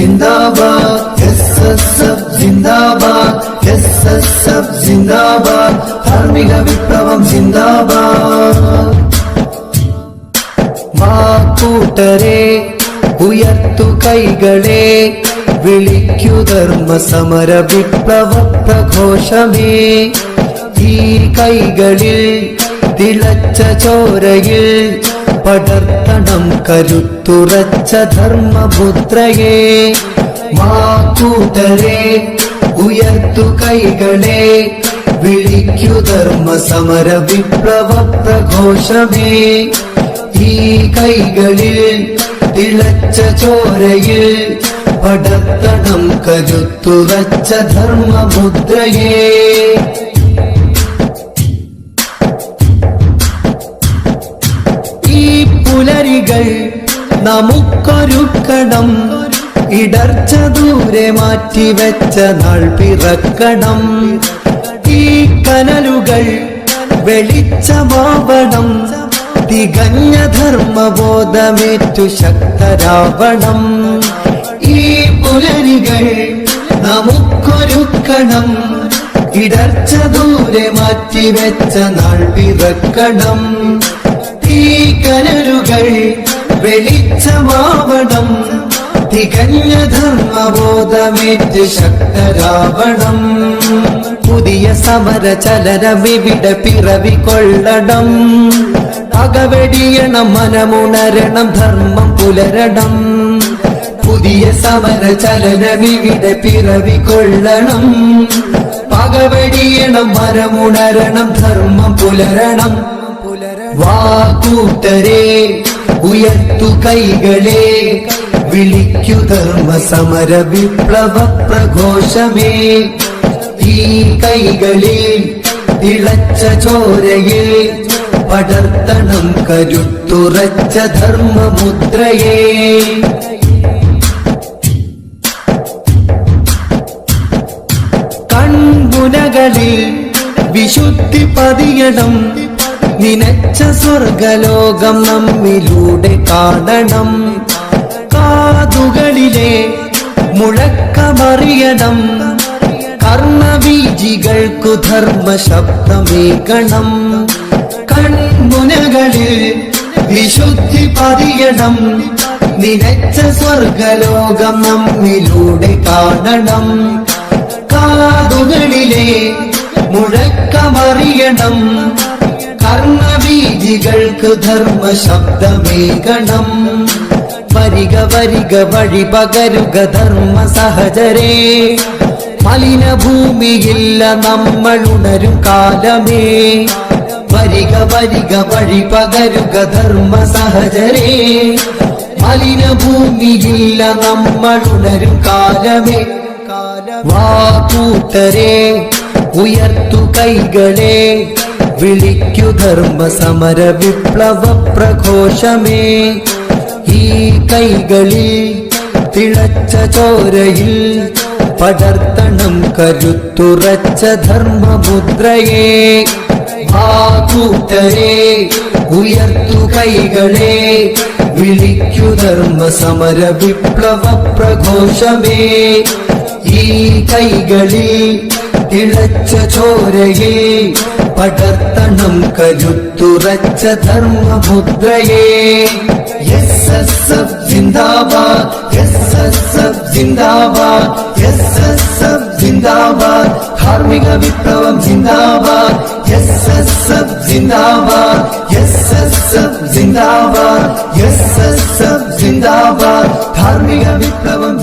Zindabad S S F जिंदाबाद S S F जिंदाबाद ധാർമ്മിക വിപ്ലവം जिंदाबाद। മാക്കൂട്ടരെ കൂട്ടരെ ഉയർത്തു കൈകളെ വിളിക്കു ധർമ്മ സമര വിപ്ലവ പ്രഘോഷമേ ഈ കൈകളിൽ തിളച്ച ചോരയിൽ പടർത്തണം കരുത്തുറച്ച ധർമ്മപുത്രയെ. കൂട്ടരെ ഉയർത്തു കൈകളെ വിളിക്കു ധർമ്മ സമര വിപ്ലവ പ്രഘോഷമേ. ഈ കൈകളിൽ തിളച്ച ചോരയിൽ പടത്തണം കരുത്തുറച്ച ധർമ്മമുദ്രയെ പുലരികൾ നമുക്കൊരുക്കണം. ഇടർച്ച ദൂരെ മാറ്റിവെച്ച നാൾ പിറക്കണം. ഈ കനലുകൾ വെളിച്ചമാവണം. തികഞ്ഞ ധർമ്മബോധമേറ്റു ശക്തരാവണം. ഈ പുലരികൾ നമുക്കൊരുക്കണം. ഇടർച്ച ദൂരെ മാറ്റിവെച്ച നാൾ പിറക്കണം. വെളിച്ചമാവണം. തികഞ്ഞ ധർമ്മബോധമേറ്റ് ശക്തരാവണം. പുതിയ സമര ചലനമിവിടെ പിറവി കൊള്ളണം അകവെടിയണം മനമുണരണം ധർമ്മം പുലരണം. പുതിയ സമര ചലനമിവിടെ പിറവി കൊള്ളണം പകവെടിയണം മരമുണരണം ധർമ്മം പുലരണം. പുലരണം കൂട്ടരെ ഉയർത്തു കൈകളെ വിളിക്കു ധർമ്മ സമര വിപ്ലവ പ്രഘോഷമേ. ഈ കൈകളിൽ തിളച്ച ചോരയിൽ പടർത്തണം കരുത്തുറച്ച ധർമ്മമുദ്രയെ. കൺമുനകളിൽ വിശുദ്ധി പതിയണം നിനച്ച സ്വർഗലോകം നമ്മിലൂടെ കാണണം. കാതുകളിലെ മുഴക്കമറിയണം. കർമ്മബീജികൾക്കു ധർമ്മ ശബ്ദമേകണം. കൺമുനകളിൽ വിശുദ്ധി പതിയണം. നിനച്ച സ്വർഗലോകം നമ്മിലൂടെ കാണണം. കാതുകളിലെ മുഴക്കമറിയണം. കർണബീജികൾക്ക് ധർമ്മ ശബ്ദമേകണം വരിക വരിക വഴി പകരുക ധർമ്മ സഹജരേ മലിനഭൂമിയില്ല നമ്മൾ ഉണരും കാലമേ. വരിക വരിക വഴി പകരുക ധർമ്മ സഹജരേ മലിനഭൂമിയില്ല നമ്മൾ ഉണരും കാലമേ. വാ കൂട്ടരെ ഉയർത്തു കൈകളെ. വിളിക്കു ധർമ്മ സമര വിപ്ലവ പ്രഘോഷമേ. ഈ കൈകളിൽ തിളച്ച ചോരയിൽ പടർത്തണം കരുത്തുറച്ച ധർമ്മമുദ്രയെ. കൂട്ടരെ ഉയർത്തു കൈകളെ വിളിക്കു ധർമ്മ സമര വിപ്ലവ പ്രഘോഷമേ. ഈ കൈകളിൽ തിളച്ച ചോരയിൽ പടർത്തണം കരുത്തുറച്ച ധർമ്മമുദ്രയെ എസ് എസ് എഫ് ജിന്ദാബാദ് എസ് എസ് എഫ് ജിന്ദാബാദ് എസ് എസ് എഫ് ജിന്ദാബാദ് ധാർമ്മിക വിപ്ലവം ജിന്ദാബാദ് എസ് എസ് എഫ് ജിന്ദാബാദ് എസ് എസ് എഫ് ജിന്ദാബാദ് എസ് എസ് എഫ് ജിന്ദാബാദ് ധാർമ്മിക വിപ്ലവം